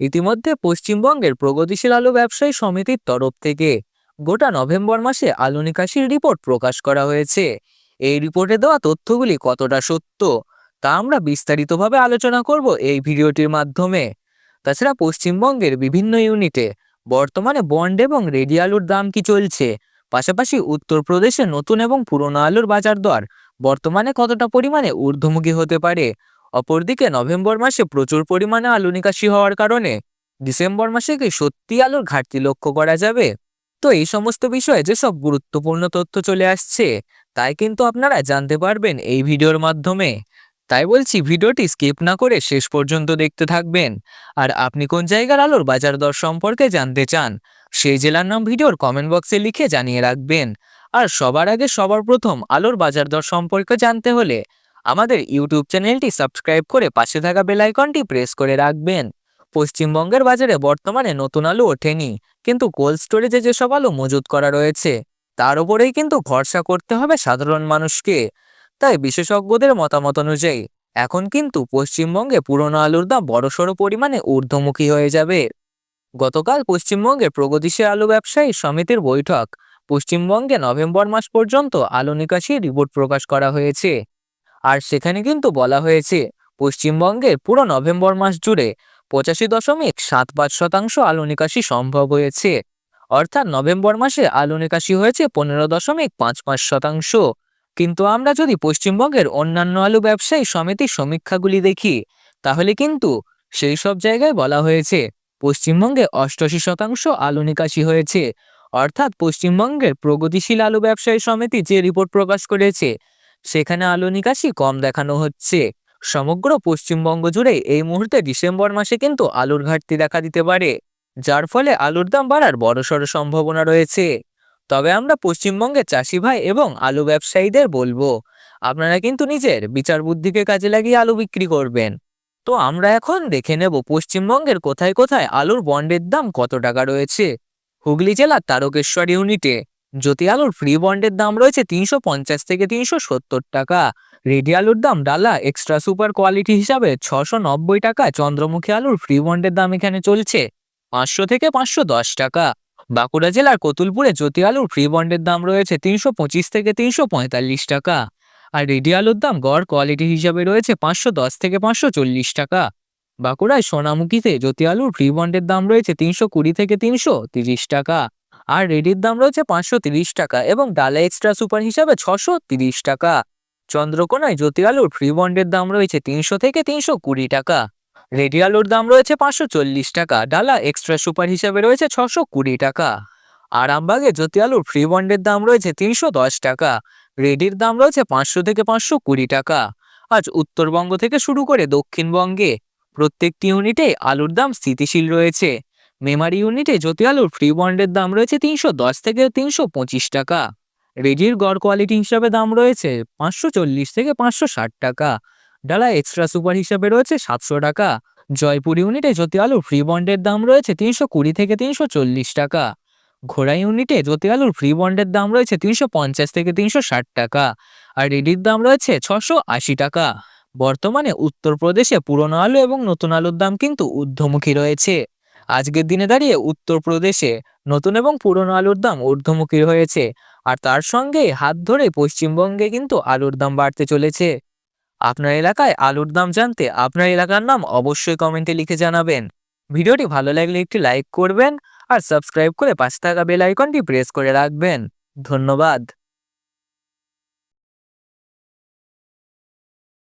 ইতিমধ্যে পশ্চিমবঙ্গের প্রগতিশীল আলু ব্যবসায়ী সমিতির তরফ থেকে গোটা নভেম্বর মাসে আলু নিকাশির রিপোর্ট প্রকাশ করা হয়েছে। এই রিপোর্টে দেওয়া তথ্যগুলি কতটা সত্য, তা আমরা বিস্তারিতভাবে আলোচনা করব এই ভিডিওটির মাধ্যমে। তাছাড়া পশ্চিমবঙ্গের বিভিন্ন ইউনিটে বর্তমানে বন্ড এবং রেডি আলুর দাম কি চলছে, পাশাপাশি উত্তরপ্রদেশে নতুন এবং পুরনো আলুর বাজার দর বর্তমানে কতটা পরিমাণে ঊর্ধ্বমুখী হতে পারে অপরদিকে নভেম্বর মাসে প্রচুর পরিমাণে আলু নিকাশি হওয়ার কারণে ডিসেম্বর মাসে কি সত্যি আলুর ঘাটতি লক্ষ্য করা যাবে? তো এই সমস্ত বিষয়ে যেসব গুরুত্বপূর্ণ তথ্য চলে আসছে, তাই কিন্তু আপনারা জানতে পারবেন এই ভিডিওর মাধ্যমে। তাই বলছি, ভিডিওটি স্কিপ না করে শেষ পর্যন্ত দেখতে থাকবেন। আর আপনি কোন জায়গার আলুর বাজার দর সম্পর্কে জানতে চান, সেই জেলার নাম ভিডিওর কমেন্ট বক্সে লিখে জানিয়ে রাখবেন। আর সবার আগে সবার প্রথম আলুর বাজার দর সম্পর্কে জানতে হলে আমাদের ইউটিউব চ্যানেলটি সাবস্ক্রাইব করে পাশে থাকা বেলাইকনটি প্রেস করে রাখবেন। পশ্চিমবঙ্গের বাজারে বর্তমানে নতুন আলু ওঠেনি, কিন্তু কোল্ড স্টোরেজে যেসব আলু মজুত করা রয়েছে, তার উপরেই কিন্তু ভরসা করতে হবে সাধারণ মানুষকে। তাই বিশেষজ্ঞদের মতামত অনুযায়ী, এখন কিন্তু পশ্চিমবঙ্গে পুরনো আলুর দাম বড়সড় পরিমাণে ঊর্ধ্বমুখী হয়ে যাবে। গতকাল পশ্চিমবঙ্গে প্রগতিশীল আলু ব্যবসায়ী সমিতির বৈঠক। পশ্চিমবঙ্গে নভেম্বর মাস পর্যন্ত আলু নিকাশি রিপোর্ট প্রকাশ করা হয়েছে। আর সেখানে কিন্তু বলা হয়েছে, পশ্চিমবঙ্গের পুরো নভেম্বর মাস জুড়ে পঁচাশি দশমিক সাত পাঁচ শতাংশ আলু নিকাশি সম্ভব হয়েছে। অর্থাৎ নভেম্বর মাসে আলু নিকাশি হয়েছে পনেরো দশমিক পাঁচ পাঁচ শতাংশ। কিন্তু আমরা যদি পশ্চিমবঙ্গের অন্যান্য আলু ব্যবসায়ী সমিতির সমীক্ষাগুলি দেখি, তাহলে কিন্তু সেই সব জায়গায় বলা হয়েছে, পশ্চিমবঙ্গে অষ্টআশি শতাংশ আলু নিকাশি হয়েছে। অর্থাৎ পশ্চিমবঙ্গের প্রগতিশীল আলু ব্যবসায়ী সমিতি যে রিপোর্ট প্রকাশ করেছে সেখানে আলো নিকাশি কম দেখানো হচ্ছে। সমগ্র পশ্চিমবঙ্গ জুড়ে এই মুহূর্তে ডিসেম্বর মাসে কিন্তু আলুর ঘাটতি দেখা দিতে পারে, যার ফলে আলুর দাম বাড়ার বড়সড় সম্ভাবনা রয়েছে। তবে আমরা পশ্চিমবঙ্গের চাষি ভাই এবং আলু ব্যবসায়ীদের বলব, আপনারা কিন্তু নিজের বিচার বুদ্ধিকে কাজে লাগিয়ে আলু বিক্রি করবেন। তো আমরা এখন দেখে নেব পশ্চিমবঙ্গের কোথায় কোথায় আলুর বন্ডের দাম কত টাকা রয়েছে। হুগলি জেলার তারকেশ্বর ইউনিটে। জ্যোতি আলুর ফ্রি বন্ডের দাম রয়েছে তিনশো পঞ্চাশ থেকে তিনশো সত্তর টাকা। রেডি আলুর দাম ডালা এক্সট্রা সুপার কোয়ালিটি হিসাবে ছশো নব্বই টাকা। চন্দ্রমুখী আলুর ফ্রি বন্ডের দাম এখানে চলছে পাঁচশো থেকে পাঁচশো দশ টাকা। বাঁকুড়া জেলার কতুলপুরে জ্যোতি আলুর ফ্রি বন্ডের দাম রয়েছে তিনশো পঁচিশ থেকে তিনশো পঁয়তাল্লিশ টাকা। আর রেডি আলুর দাম গড় কোয়ালিটি হিসাবে রয়েছে পাঁচশো দশ থেকে পাঁচশো চল্লিশ টাকা। বাঁকুড়ায় সোনামুখীতে জ্যোতি আলুর ফ্রি বন্ডের দাম রয়েছে তিনশো কুড়ি থেকে তিনশো তিরিশ টাকা। আর রেডির দাম রয়েছে পাঁচশো টাকা এবং ডালা এক্সট্রা সুপার হিসাবে ছশো টাকা। চন্দ্রকোনায় জ্যোতি আলুর ফ্রি বন্ডের দাম রয়েছে তিনশো থেকে তিনশো কুড়ি টাকা। রেডি আলুর দাম রয়েছে পাঁচশো চল্লিশ টাকা, ডালা এক্সট্রা সুপার হিসাবে রয়েছে ছশো কুড়ি টাকা। আরামবাগে জ্যোতি আলুর ফ্রি বন্ডের দাম রয়েছে তিনশো দশ টাকা, রেডির দাম রয়েছে পাঁচশো থেকে পাঁচশো কুড়ি টাকা। আজ উত্তরবঙ্গ থেকে শুরু করে দক্ষিণবঙ্গে প্রত্যেকটি ইউনিটে আলুর দাম স্থিতিশীল রয়েছে। মেমারি ইউনিটে জ্যোতি আলুর ফ্রি বন্ডের দাম রয়েছে তিনশো দশ থেকে তিনশো পঁচিশ টাকা। রেডির গড় কোয়ালিটি হিসাবে দাম রয়েছে পাঁচশো চল্লিশ থেকে পাঁচশো ষাট টাকা। ডালা এক্সট্রা সুপার হিসাবে রয়েছে সাতশো টাকা। জয়পুর ইউনিটে জ্যোতি আলুর ফ্রি বন্ডের দাম রয়েছে তিনশো কুড়ি থেকে তিনশো চল্লিশ টাকা। ঘোড়া ইউনিটে জ্যোতি আলুর ফ্রি বন্ডের দাম রয়েছে তিনশো পঞ্চাশ থেকে তিনশো ষাট টাকা। আর রেডির দাম রয়েছে ছশো আশি টাকা। বর্তমানে উত্তরপ্রদেশে পুরনো আলু এবং নতুন আলুর দাম কিন্তু ঊর্ধ্বমুখী রয়েছে। আজকের দিনে দাঁড়িয়ে উত্তরপ্রদেশে নতুন এবং পুরনো আলুর দাম ঊর্ধ্বমুখী হয়েছে আর তার সঙ্গে হাত ধরে পশ্চিমবঙ্গে কিন্তু আলুর দাম বাড়তে চলেছে। আপনার এলাকায় আলুর দাম জানতে আপনার এলাকার নাম অবশ্যই কমেন্টে লিখে জানাবেন। ভিডিওটি ভালো লাগলে একটি লাইক করবেন আর সাবস্ক্রাইব করে পাশে থাকা বেল আইকনটি প্রেস করে রাখবেন। ধন্যবাদ।